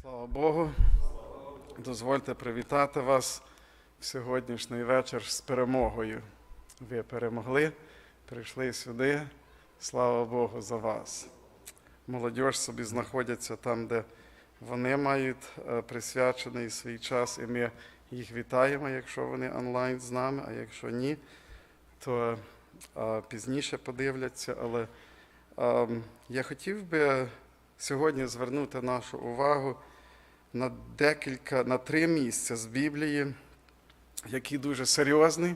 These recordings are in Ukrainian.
Слава Богу. Дозвольте привітати вас в сьогоднішній вечір з перемогою. Ви перемогли, прийшли сюди. Слава Богу за вас. Молодь собі знаходяться там, де вони мають е, присвячений свій час, і ми їх вітаємо, якщо вони онлайн з нами, а якщо ні, то е, пізніше подивляться. Але е, я хотів би сьогодні звернути нашу увагу на декілька, на три місця з Біблії, які дуже серйозні.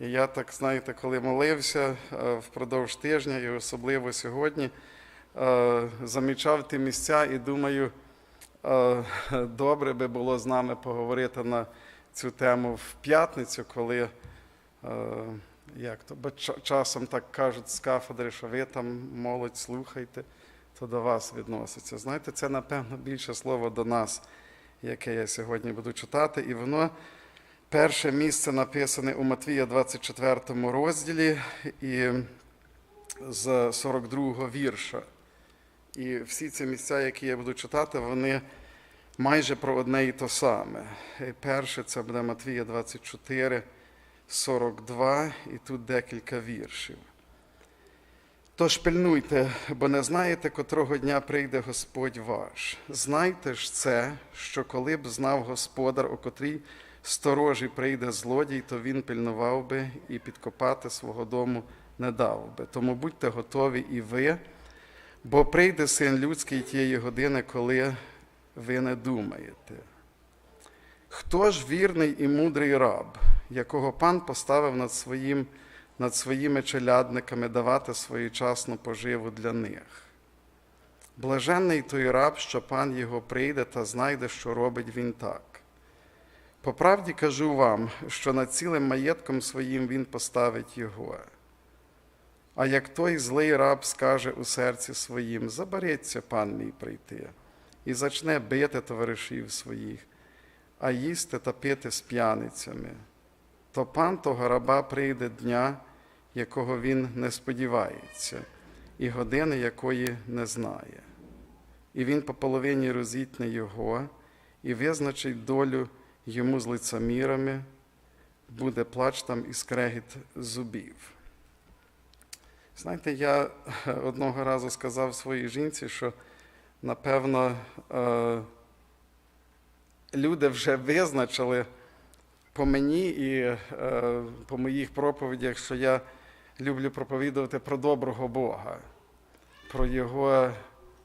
І я так, знаєте, коли молився е, впродовж тижня, і особливо сьогодні, е, замічав ті місця і думаю, е, добре би було з нами поговорити на цю тему в п'ятницю, коли як то, бо часом так кажуть з кафедри, що ви там молодь слухайте, то до вас відноситься. Знаєте, це, напевно, більше слово до нас, яке я сьогодні буду читати, і воно. Перше місце написане у Матвія 24 розділі і з 42 вірша. І всі ці місця, які я буду читати, вони майже про одне і то саме. І перше це буде Матвія 24, 42, і тут декілька віршів. Тож пильнуйте, бо не знаєте, котрого дня прийде Господь ваш. Знайте ж це, що коли б знав Господар, у котрій сторожі прийде злодій, то він пильнував би і підкопати свого дому не дав би. Тому будьте готові і ви, бо прийде син людський тієї години, коли ви не думаєте. Хто ж вірний і мудрий раб, якого пан поставив над, своїм, над своїми челядниками давати своєчасну поживу для них? Блаженний той раб, що пан його прийде та знайде, що робить він так. По правді кажу вам, що над цілим маєтком своїм він поставить його. А як той злий раб скаже у серці своїм, забереться пан мій прийти, і зачне бити товаришів своїх, а їсти та пити з п'яницями, то пан того раба прийде дня, якого він не сподівається, і години якої не знає. І він по половині розітне його і визначить долю йому з лицемірами, буде плач там і скрегіт зубів. Знаєте, я одного разу сказав своїй жінці, що напевно е, люди вже визначили по мені і е, по моїх проповідях, що я люблю проповідувати про доброго Бога, про Його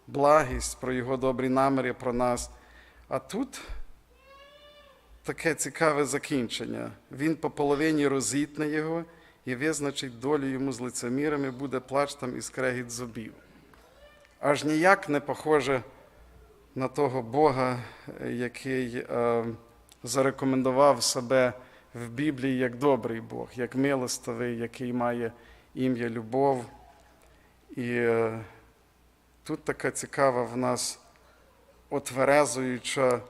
благість, про Його добрі наміри про нас. А тут таке цікаве закінчення. Він по половині розітне його і визначить долю йому з лицемірами, буде плач там і скрегіт зубів. Аж ніяк не похоже на того Бога, який е, зарекомендував себе в Біблії як добрий Бог, як милостивий, який має ім'я любов. І е, тут така цікава в нас отверезуюча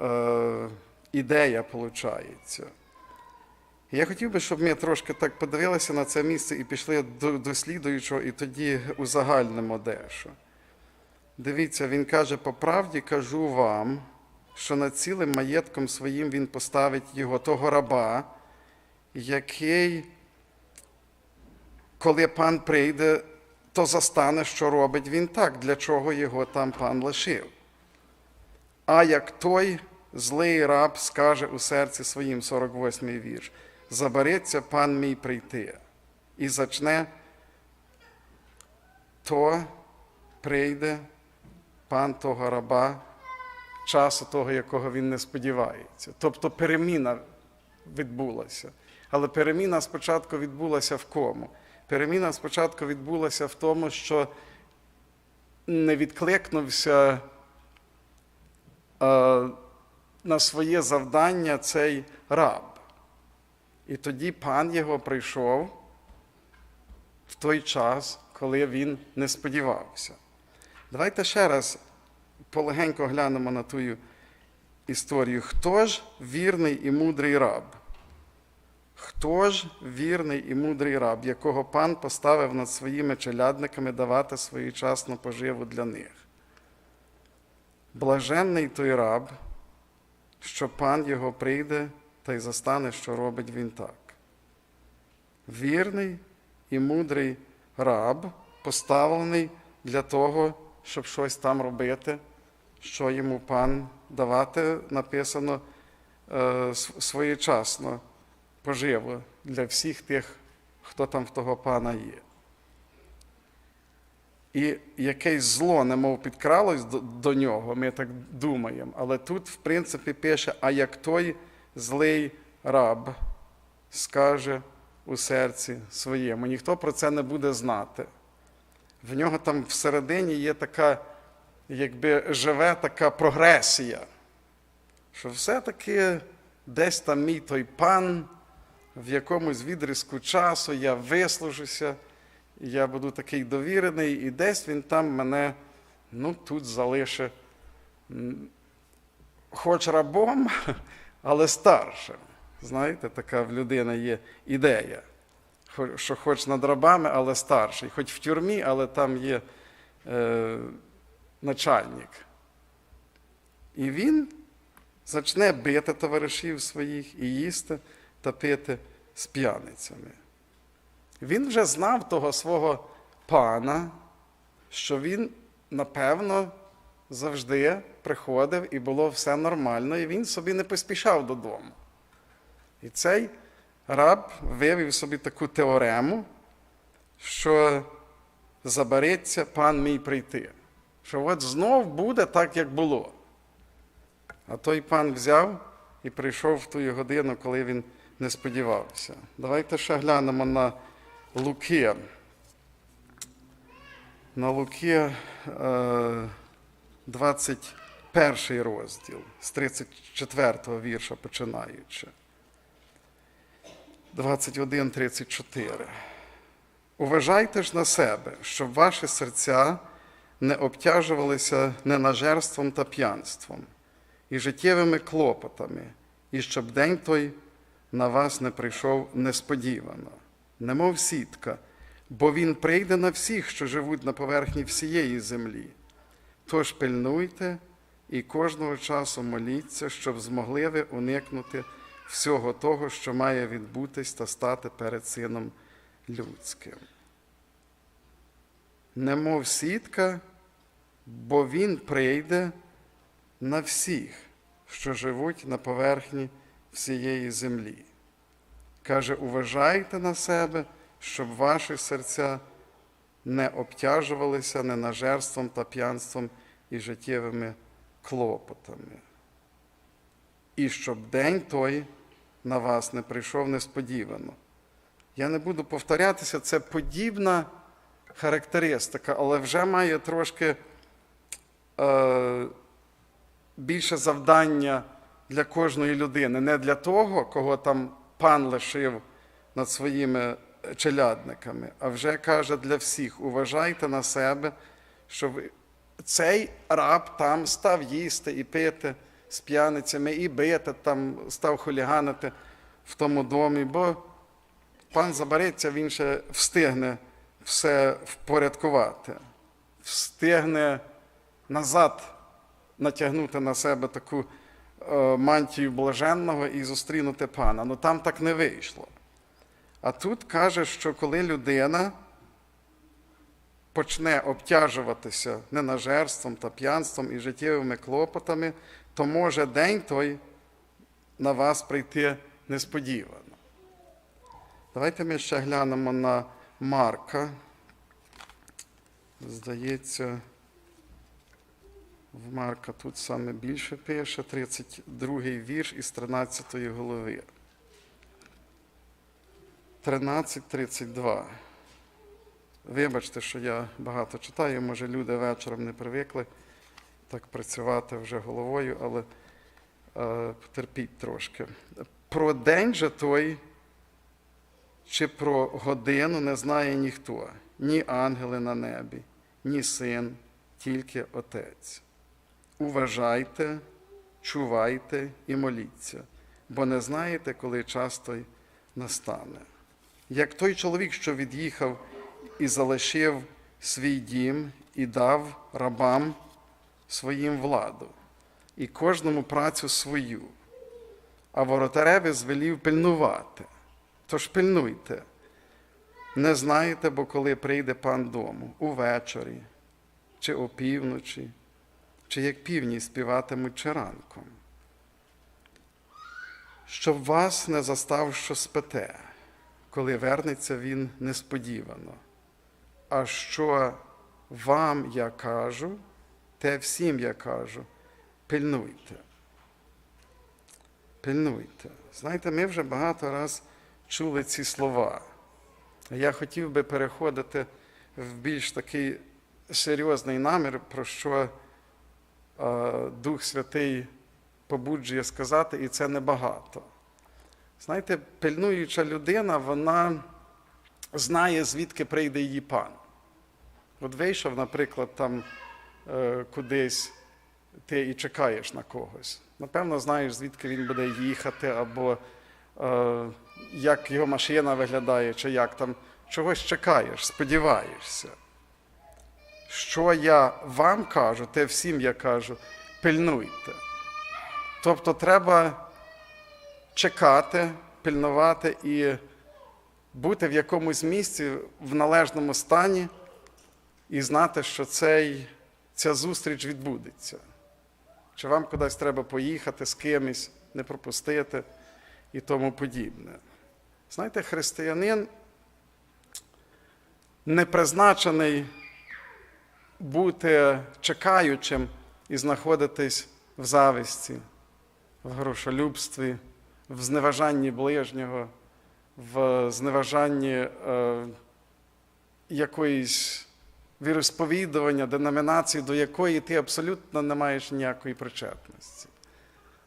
е, ідея виходить. Я хотів би, щоб ми трошки так подивилися на це місце і пішли до, до слідуючого, і тоді узагальнимо дещо. Дивіться, він каже: по правді кажу вам, що над цілим маєтком своїм він поставить його того раба, який, коли пан прийде, то застане, що робить він так, для чого його там пан лишив. А як той злий раб скаже у серці своїм 48-й вірш, забереться пан мій прийти, і зачне, то прийде пан того раба, часу того, якого він не сподівається. Тобто переміна відбулася. Але переміна спочатку відбулася в кому? Переміна спочатку відбулася в тому, що не відкликнувся е, на своє завдання цей раб. І тоді пан його прийшов в той час, коли він не сподівався. Давайте ще раз полегенько глянемо на ту історію. Хто ж вірний і мудрий раб? Хто ж вірний і мудрий раб, якого пан поставив над своїми челядниками давати своєчасну поживу для них? Блаженний той раб, що пан його прийде та й застане, що робить він так. Вірний і мудрий раб поставлений для того, щоб щось там робити, що йому пан давати, написано е, своєчасно, поживо для всіх тих, хто там в того пана є. І якесь зло, немов підкралось до, до нього, ми так думаємо. Але тут, в принципі, пише: а як той злий раб скаже у серці своєму, ніхто про це не буде знати. В нього там всередині є така, якби живе така прогресія, що все-таки десь там мій той пан, в якомусь відрізку часу я вислужуся, я буду такий довірений, і десь він там мене ну, тут залише, хоч рабом, але старшим. Знаєте, така в людини є ідея, що хоч над рабами, але старший, хоч в тюрмі, але там є е, начальник. І він почне бити товаришів своїх і їсти та пити з п'яницями. Він вже знав того свого пана, що він, напевно, завжди приходив і було все нормально, і він собі не поспішав додому. І цей раб вивів собі таку теорему, що забереться пан мій прийти. Що от знов буде так, як було. А той пан взяв і прийшов в ту годину, коли він не сподівався. Давайте ще глянемо на Луки. На Луки е, 21 розділ, з 34 вірша починаючи. 21.34. Уважайте ж на себе, щоб ваші серця не обтяжувалися ненажерством та п'янством і життєвими клопотами, і щоб день той на вас не прийшов несподівано, немов сітка, бо він прийде на всіх, що живуть на поверхні всієї землі. Тож пильнуйте і кожного часу моліться, щоб змогли ви уникнути всього того, що має відбутись та стати перед Сином Людським. Немов сітка, бо він прийде на всіх, що живуть на поверхні всієї землі. Каже, уважайте на себе, щоб ваші серця не обтяжувалися ненажерством та п'янством і життєвими клопотами. І щоб день той на вас не прийшов несподівано. Я не буду повторятися, це подібна характеристика, але вже має трошки е, більше завдання для кожної людини. Не для того, кого там пан лишив над своїми челядниками, а вже каже для всіх: уважайте на себе, щоб цей раб там став їсти і пити з п'яницями, і бити, там став хуліганити в тому домі, бо пан забереться, він ще встигне все впорядкувати, встигне назад натягнути на себе таку е, мантію блаженного і зустрінути пана. Ну там так не вийшло. А тут каже, що коли людина почне обтяжуватися ненажерством та п'янством і життєвими клопотами, то може день той на вас прийти несподівано. Давайте ми ще глянемо на Марка. Здається, в Марка тут саме більше пише, 32 вірш із 13 голови. 13.32. Вибачте, що я багато читаю, може люди вечором не привикли так працювати вже головою, але е, потерпіть трошки. Про день же той, чи про годину не знає ніхто, ні ангели на небі, ні син, тільки Отець. Уважайте, чувайте і моліться, бо не знаєте, коли час той настане. Як той чоловік, що від'їхав і залишив свій дім і дав рабам своїм владу, і кожному працю свою, а воротареві звелів пильнувати. Тож пильнуйте. Не знаєте, бо коли прийде пан дому, увечері, чи опівночі, чи як півні співатимуть чи ранком. Щоб вас не застав, що спите, коли вернеться він несподівано. А що вам я кажу, те всім я кажу, пильнуйте. Пильнуйте. Знаєте, ми вже багато раз чули ці слова. Я хотів би переходити в більш такий серйозний намір, про що е, Дух Святий побуджує сказати, і це небагато. Знаєте, пильнуюча людина, вона знає, звідки прийде її пан. От вийшов, наприклад, там кудись, ти і чекаєш на когось. Напевно, знаєш, звідки він буде їхати, або е, як його машина виглядає, чи як там чогось чекаєш, сподіваєшся. Що я вам кажу, те всім я кажу, пильнуйте. Тобто треба чекати, пильнувати і бути в якомусь місці в належному стані і знати, що цей, ця зустріч відбудеться. Чи вам кудись треба поїхати з кимось, не пропустити і тому подібне. Знаєте, християнин не призначений бути чекаючим і знаходитись в зависті, в грошолюбстві, в зневажанні ближнього, в зневажанні е, якоїсь віросповідування, деномінації, до якої ти абсолютно не маєш ніякої причетності.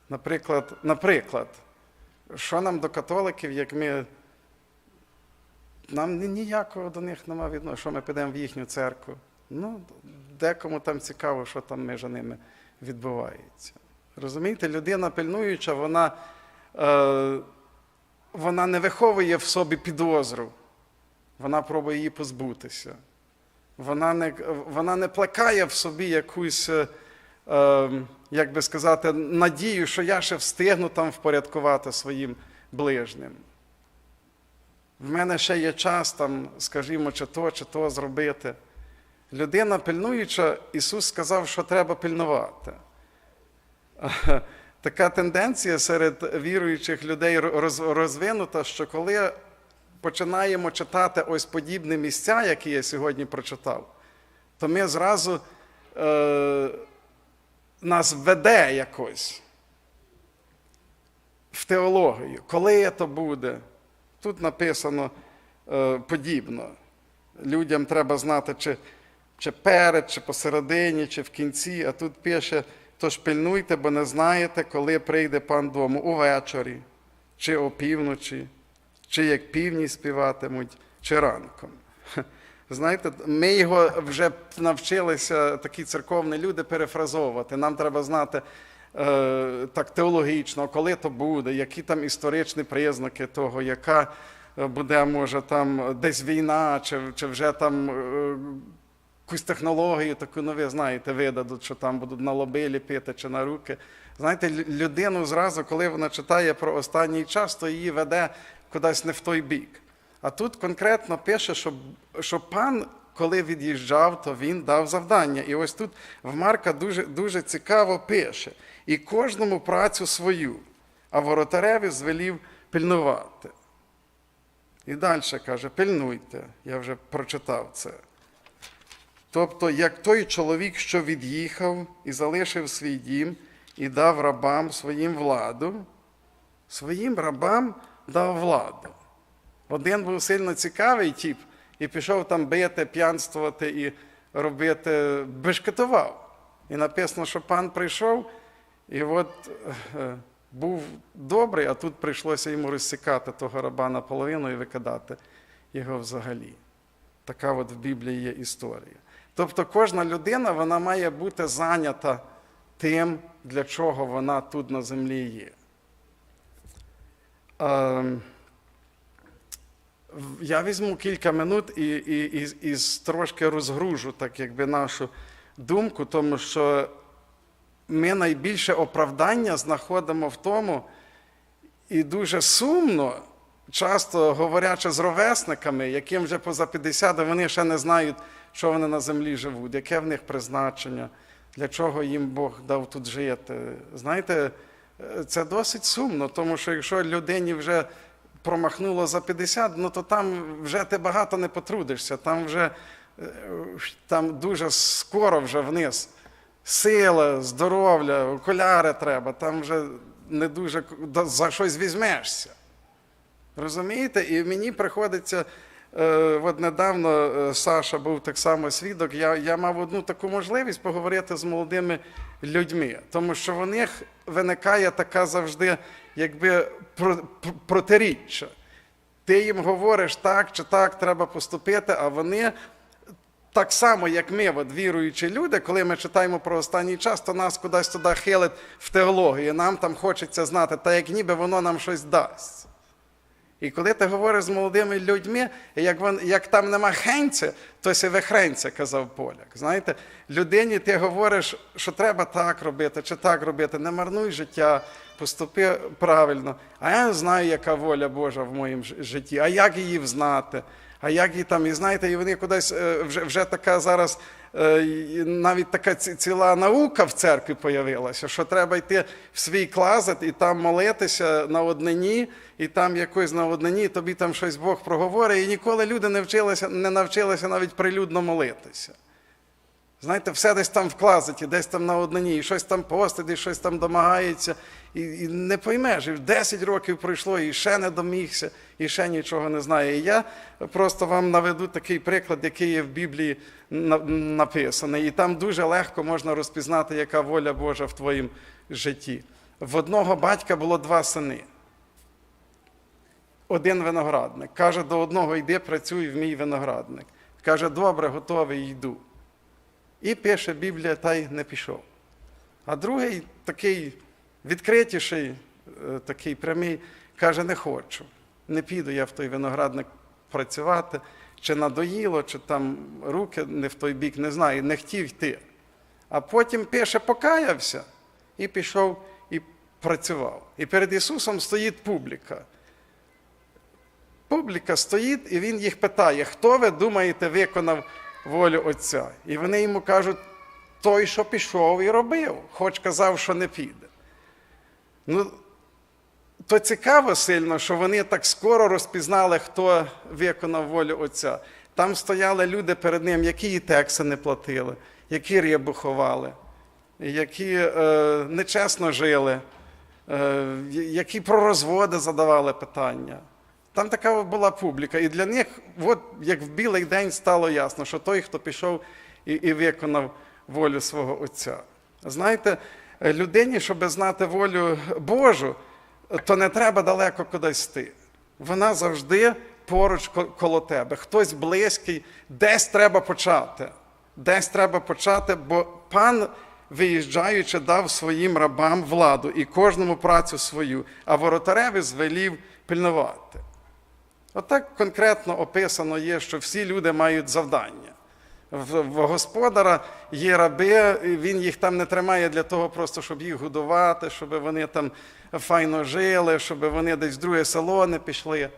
Наприклад, наприклад, що нам до католиків, як ми. Нам ніякого до них немає відношення, що ми підемо в їхню церкву. Ну, декому там цікаво, що там між ними відбувається. Розумієте, людина пильнуюча, вона, е, вона не виховує в собі підозру, вона пробує її позбутися. Вона не, вона не плекає в собі якусь, е, е, як би сказати, надію, що я ще встигну там впорядкувати своїм ближнім. В мене ще є час, там, скажімо, чи то, чи то зробити. Людина пильнуюча, Ісус сказав, що треба пильнувати. Така тенденція серед віруючих людей розвинута, що коли починаємо читати ось подібні місця, які я сьогодні прочитав, то ми зразу е, нас веде якось в теологію. Коли це буде? Тут написано е, подібно. Людям треба знати, чи, чи перед, чи посередині, чи в кінці, а тут пише, тож пильнуйте, бо не знаєте, коли прийде пан дому увечері, чи опівночі, чи як півні співатимуть, чи ранком. Знаєте, ми його вже навчилися, такі церковні люди, перефразовувати. Нам треба знати е, так теологічно, коли то буде, які там історичні признаки того, яка е, буде, може, там десь війна, чи, чи вже там е, якусь технологію таку, ну ви знаєте, видадуть, що там будуть на лоби ліпити чи на руки. Знаєте, людину зразу, коли вона читає про останній час, то її веде кудись не в той бік. А тут конкретно пише, що, що пан, коли від'їжджав, то він дав завдання. І ось тут в Марка дуже, дуже цікаво пише: і кожному працю свою, а воротареві звелів пильнувати. І далі каже: пильнуйте, я вже прочитав це. Тобто, як той чоловік, що від'їхав і залишив свій дім і дав рабам своїм владу, своїм рабам дав владу. Один був сильно цікавий тіп і пішов там бити, п'янствувати і робити, бешкетував. І написано, що пан прийшов, і от е, був добрий, а тут прийшлося йому розсікати того раба наполовину і викидати його взагалі. Така от в Біблії є історія. Тобто кожна людина вона має бути зайнята тим, для чого вона тут на землі є. Ем, Я візьму кілька минут і, і, і, і трошки розгружу так, якби нашу думку, тому що ми найбільше оправдання знаходимо в тому, і дуже сумно, часто говорячи з ровесниками, яким вже поза 50, вони ще не знають, що вони на землі живуть, яке в них призначення, для чого їм Бог дав тут жити. Знаєте, це досить сумно, тому що якщо людині вже промахнуло за 50, ну то там вже ти багато не потрудишся, там вже е, там дуже скоро вже вниз. Сила, здоров'я, окуляри треба, там вже не дуже за щось візьмешся. Розумієте? І мені приходиться, е, от недавно е, Саша був так само свідок, я, я мав одну таку можливість поговорити з молодими людьми, тому що в них виникає така завжди якби про- про- протиріччя. Ти їм говориш так чи так треба поступити, а вони так само, як ми, от, віруючі люди, коли ми читаємо про останній час, то нас кудись туди хилить в теологію. Нам там хочеться знати, та як ніби воно нам щось дасть. І коли ти говориш з молодими людьми, як, вон, як там нема хенця, то себе хренця, казав поляк. Знаєте, людині ти говориш, що треба так робити чи так робити, не марнуй життя, поступи правильно. А я не знаю, яка воля Божа в моєму житті, а як її взнати. А як її там, і знаєте, і вони кудись е, вже, вже така зараз, навіть така ціла наука в церкві появилася, що треба йти в свій клазет і там молитися на однині, і там якось на однині, тобі там щось Бог проговорить, і ніколи люди не вчилися, не навчилися навіть прилюдно молитися. Знаєте, все десь там в клазеті, десь там на однині, і щось там постить, і щось там домагається. І, і не поймеш, і 10 років пройшло, і ще не домігся, і ще нічого не знає. І я просто вам наведу такий приклад, який є в Біблії написаний. І там дуже легко можна розпізнати, яка воля Божа в твоєму житті. В одного батька було два сини. Один виноградник. Каже, до одного йди, працюй в мій виноградник. Каже, добре, готовий, йду. І пише Біблія, та й не пішов. А другий такий відкритіший, е, такий прямий, каже, не хочу. Не піду я в той виноградник працювати, чи надоїло, чи там руки не в той бік, не знаю, не хотів йти. А потім пише, покаявся і пішов і працював. І перед Ісусом стоїть публіка. Публіка стоїть, і він їх питає, хто ви думаєте виконав волю Отця? І вони йому кажуть, той, що пішов і робив, хоч казав, що не піде. Ну, то цікаво сильно, що вони так скоро розпізнали, хто виконав волю Отця. Там стояли люди перед ним, які і текси не платили, які рибу ховали, які е, нечесно жили, е, які про розводи задавали питання. Там така була публіка, і для них, от як в білий день стало ясно, що той, хто пішов і, і виконав волю свого Отця. Знаєте, е, людині, щоб знати волю Божу, то не треба далеко кудись йти. Вона завжди поруч коло тебе. Хтось близький, десь треба почати. Десь треба почати, бо пан, виїжджаючи, дав своїм рабам владу і кожному працю свою, а воротареві звелів пильнувати. Отак конкретно описано є, що всі люди мають завдання. В, господара є раби, він їх там не тримає для того, просто щоб їх годувати, щоб вони там файно жили, щоб вони десь в друге село не пішли.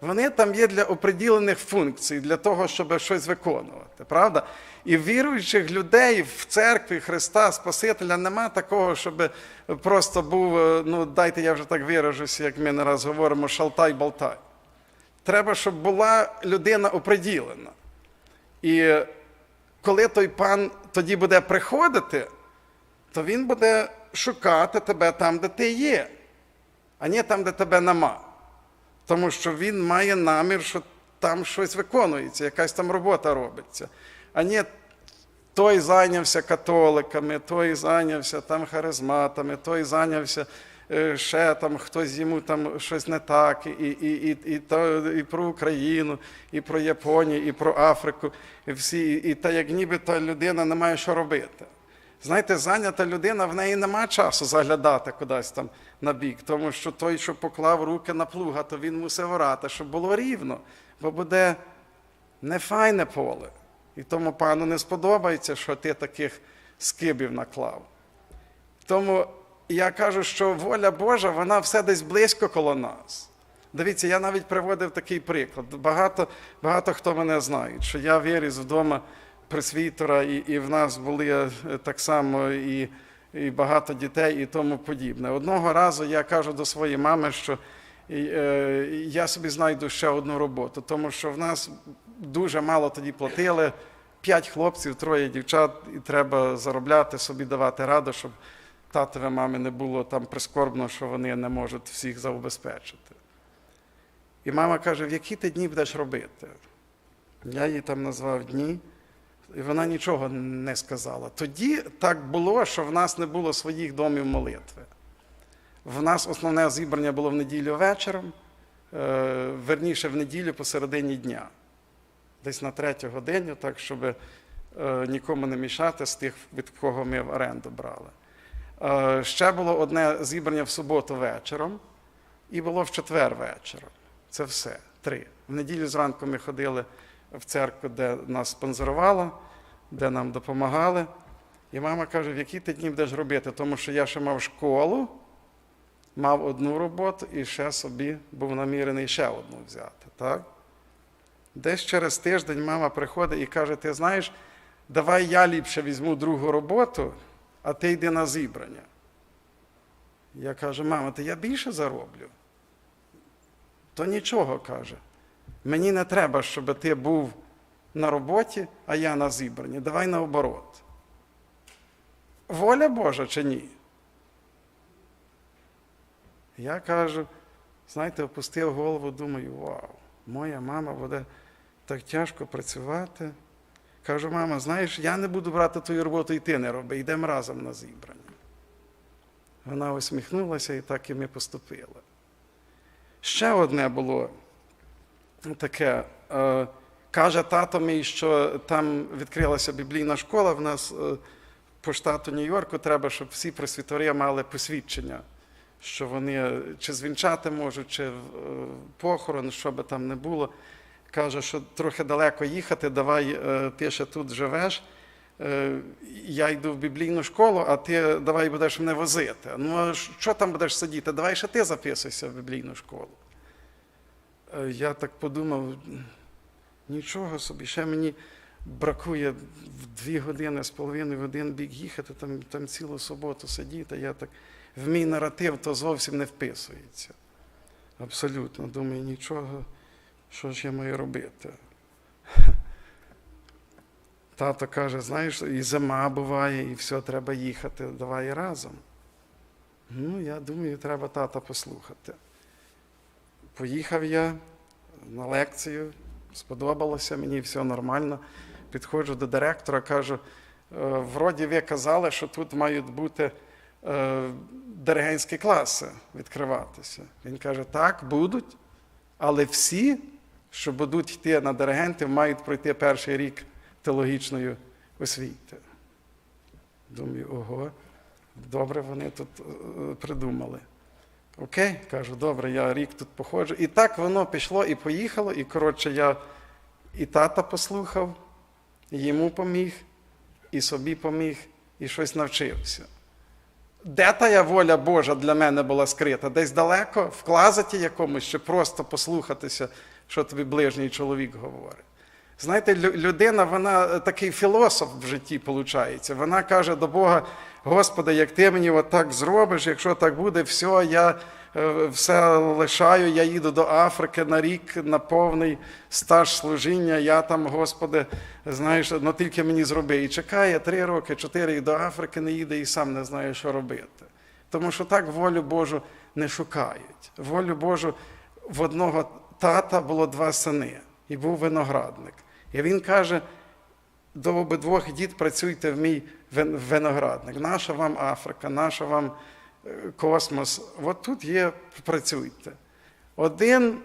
Вони там є для оприділених функцій, для того, щоб щось виконувати. Правда? І віруючих людей в церкві Христа Спасителя нема такого, щоб просто був, е, ну дайте я вже так виражуся, як ми не раз говоримо, шалтай-болтай. Треба, щоб була людина оприділена. І коли той пан тоді буде приходити, то він буде шукати тебе там, де ти є, а не там, де тебе нема. Тому що він має намір, що там щось виконується, якась там робота робиться. А не той зайнявся католиками, той зайнявся там харизматами, той зайнявся ще там хтось йому там щось не так, і, і, і, і, то, і про Україну, і про Японію, і про Африку, і всі, і та як ніби та людина не має що робити. Знаєте, зайнята людина, в неї нема часу заглядати кудись там на бік, тому що той, що поклав руки на плуга, то він мусив орати, щоб було рівно, бо буде нефайне поле. І тому пану не сподобається, що ти таких скибів наклав. Тому я кажу, що воля Божа, вона все десь близько коло нас. Дивіться, я навіть приводив такий приклад. Багато, багато хто мене знає, що я виріс вдома пресвітера, і, і в нас були е, так само і, і багато дітей, і тому подібне. Одного разу я кажу до своєї мами, що е, я собі знайду ще одну роботу, тому що в нас дуже мало тоді платили. П'ять хлопців, троє дівчат, і треба заробляти, собі давати раду, щоб татові мамі не було там прискорбно, що вони не можуть всіх забезпечити. І мама каже: в які ти дні будеш робити? Я їй там назвав дні, і вона нічого не сказала. Тоді так було, що в нас не було своїх домів молитви. В нас основне зібрання було в неділю вечором, е, верніше в неділю посередині дня, десь на третю годину, так, щоб е, нікому не мішати з тих, від кого ми в оренду брали. Е, Ще було одне зібрання в суботу вечором, і було в четвер вечором. Це все. Три. В неділю зранку ми ходили в церкву, де нас спонсорувала, де нам допомагали. І мама каже, в які ти дні будеш робити, тому що я ще мав школу, мав одну роботу і ще собі був намірений ще одну взяти. Так? Десь через тиждень мама приходить і каже: ти знаєш, давай я ліпше візьму другу роботу, а ти йди на зібрання. Я кажу, мама, то я більше зароблю. То нічого каже. Мені не треба, щоб ти був на роботі, а я на зібранні. Давай наоборот. Воля Божа чи ні? Я кажу, знаєте, опустив голову, думаю, вау, моя мама буде так тяжко працювати. Кажу, мама, знаєш, я не буду брати твою роботу і ти не роби, йдемо разом на зібрання. Вона усміхнулася і так і ми поступили. Ще одне було таке. Е, каже тато мій, що там відкрилася біблійна школа. В нас е, по штату Нью-Йорку треба, щоб всі пресвітори мали посвідчення, що вони чи звінчати можуть, чи е, похорон, що би там не було. Каже, що трохи далеко їхати, давай е, ти ще тут живеш. Е, Я йду в біблійну школу, а ти давай будеш мене возити. Ну, а що там будеш сидіти? Давай ще ти записуйся в біблійну школу. Е, Я так подумав, нічого собі, ще мені бракує в дві години з половиною в один бік їхати, там, там цілу суботу сидіти. Я так в мій наратив то зовсім не вписується. Абсолютно. Думаю, нічого, що ж я маю робити. Тато каже, знаєш, і зима буває, і все, треба їхати, давай разом. Ну, я думаю, треба тата послухати. Поїхав я на лекцію, сподобалося мені, все нормально. Підходжу до директора, кажу: «Е, вроді ви казали, що тут мають бути е, диригентські класи відкриватися. Він каже, так, будуть, але всі, що будуть йти на диригентів, мають пройти перший рік теологічної освіти. Думаю, ого, добре вони тут е, придумали. Окей, кажу, добре, я рік тут походжу. І так воно пішло і поїхало, і коротше, я і тата послухав, і йому поміг, і собі поміг, і щось навчився. Де тая воля Божа для мене була скрита? Десь далеко, в клазаті якомусь, чи просто послухатися, що тобі ближній чоловік говорить. Знаєте, людина, вона е, такий філософ в житті виходить. Вона каже до Бога: Господи, як ти мені отак зробиш, якщо так буде, все, я е, все лишаю, я їду до Африки на рік на повний стаж служіння. Я там, Господи, знаєш, ну тільки мені зроби. І чекає три роки, чотири і до Африки не їде і сам не знає, що робити. Тому що так волю Божу не шукають. Волю Божу в одного тата було два сини, і був виноградник. І він каже: до обидвох дід працюйте в мій виноградник. Наша вам Африка, наша вам е, космос. От тут є, працюйте. Один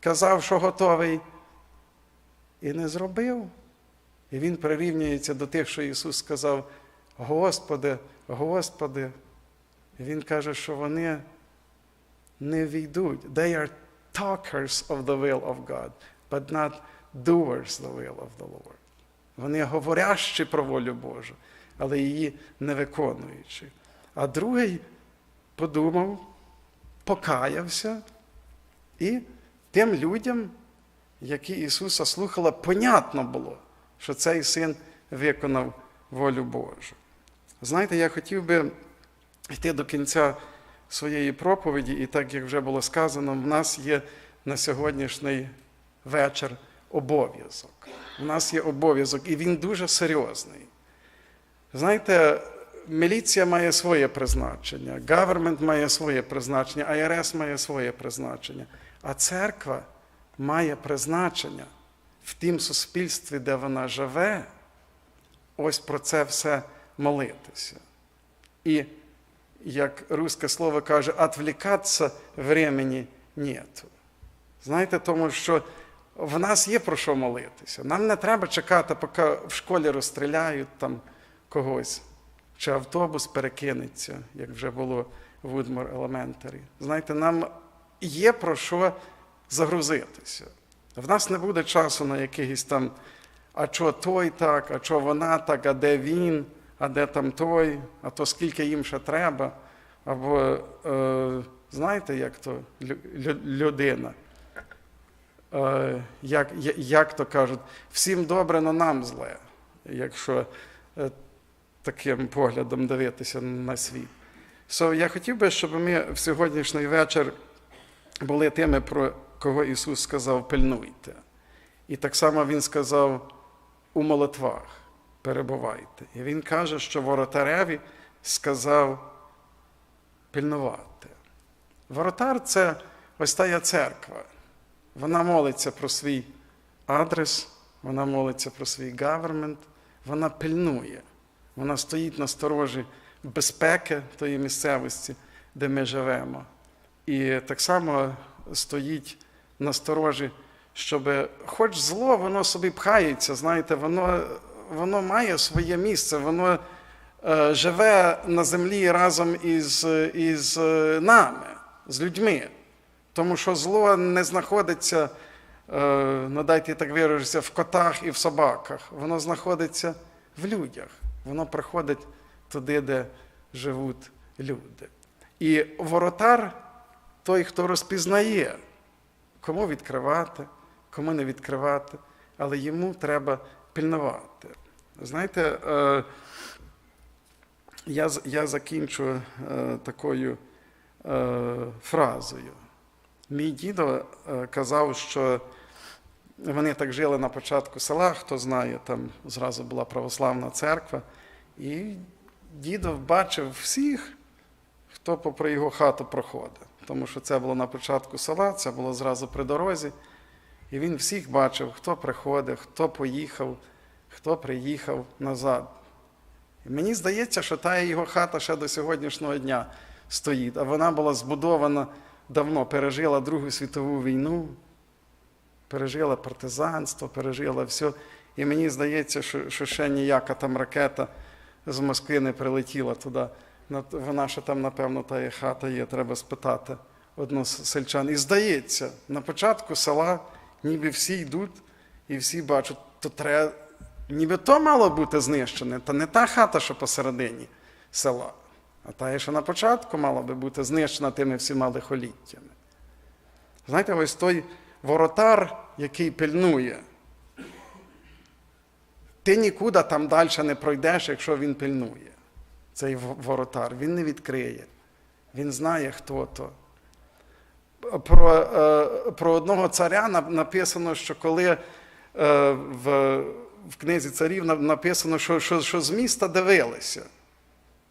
казав, що готовий, і не зробив. І він прирівнюється до тих, що Ісус сказав: Господи, Господи. І Він каже, що вони не війдуть. They are talkers of the will of God, but not doers the will of the Lord. Вони говорящі про волю Божу, але її не виконуючи. а другий подумав, покаявся, і тим людям, які Ісуса слухали, понятно було, що цей син виконав волю Божу. Знаєте, я хотів би йти до кінця своєї проповіді, і так як вже було сказано, в нас є на сьогоднішній вечір обов'язок. У нас є обов'язок, і він дуже серйозний. Знаєте, міліція має своє призначення, гавермент має своє призначення, АРС має своє призначення, а церква має призначення в тім суспільстві, де вона живе, ось про це все молитися. І, як русське слово каже, відвлікатися времени нету. Знаєте, тому що в нас є про що молитися. Нам не треба чекати, поки в школі розстріляють там когось, чи автобус перекинеться, як вже було в Woodmore Elementary. Знаєте, нам є про що загрузитися. В нас не буде часу на якихось там, а що той так, а що вона так, а де він, а де там той, а то скільки їм ще треба. Або, е, знаєте, як то лю- лю- людина. Е, як, як то кажуть, всім добре, но нам зле, якщо е, таким поглядом дивитися на світ. So, я хотів би, щоб ми в сьогоднішній вечір були тими, про кого Ісус сказав, пильнуйте. І так само Він сказав у молитвах перебувайте. І Він каже, що воротареві сказав пильнувати. Воротар це ось тая церква. Вона молиться про свій адрес, вона молиться про свій гавермент, вона пильнує, вона стоїть на сторожі безпеки тої місцевості, де ми живемо. І так само стоїть на сторожі, щоб хоч зло, воно собі пхається, знаєте, воно, воно має своє місце, воно е, живе на землі разом із, із е, нами, з людьми. Тому що зло не знаходиться, е, ну дайте так виражуся, в котах і в собаках. Воно знаходиться в людях. Воно приходить туди, де живуть люди. І воротар той, хто розпізнає, кому відкривати, кому не відкривати, але йому треба пильнувати. Знаєте, е, я, я закінчу е, такою е, фразою. Мій дідо казав, що вони так жили на початку села, хто знає, там зразу була православна церква. І дідо бачив всіх, хто попри його хату проходить. Тому що це було на початку села, це було зразу при дорозі. І він всіх бачив, хто приходив, хто поїхав, хто приїхав назад. І мені здається, що та його хата ще до сьогоднішнього дня стоїть, а вона була збудована давно, пережила Другу світову війну, пережила партизанство, пережила все. І мені здається, що, що ще ніяка там ракета з Москви не прилетіла туди. Вона ще там, напевно, та є хата є, треба спитати одного з сельчан. І здається, на початку села ніби всі йдуть і всі бачать, то треба, ніби то мало бути знищене, та не та хата, що посередині села, а та, що на початку мала би бути знищена тими всіма лихоліттями. Знаєте, ось той воротар, який пильнує. Ти нікуди там далі не пройдеш, якщо він пильнує. Цей воротар. Він не відкриє. Він знає, хто то. Про, е, про одного царя написано, що коли е, в, в книзі царів написано, що, що, що з міста дивилися.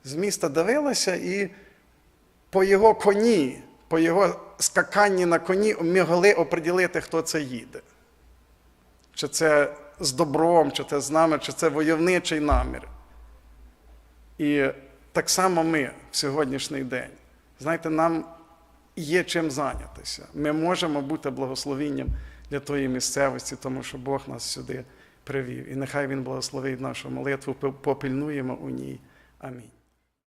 З міста дивилися і по його коні, по його скаканні на коні могли оприділити, хто це їде. Чи це з добром, чи це з нами, чи це войовничий намір. І так само ми в сьогоднішній день. Знаєте, нам є чим зайнятися. Ми можемо бути благословенням для тої місцевості, тому що Бог нас сюди привів. І нехай Він благословить нашу молитву, попильнуємо у ній. Амінь.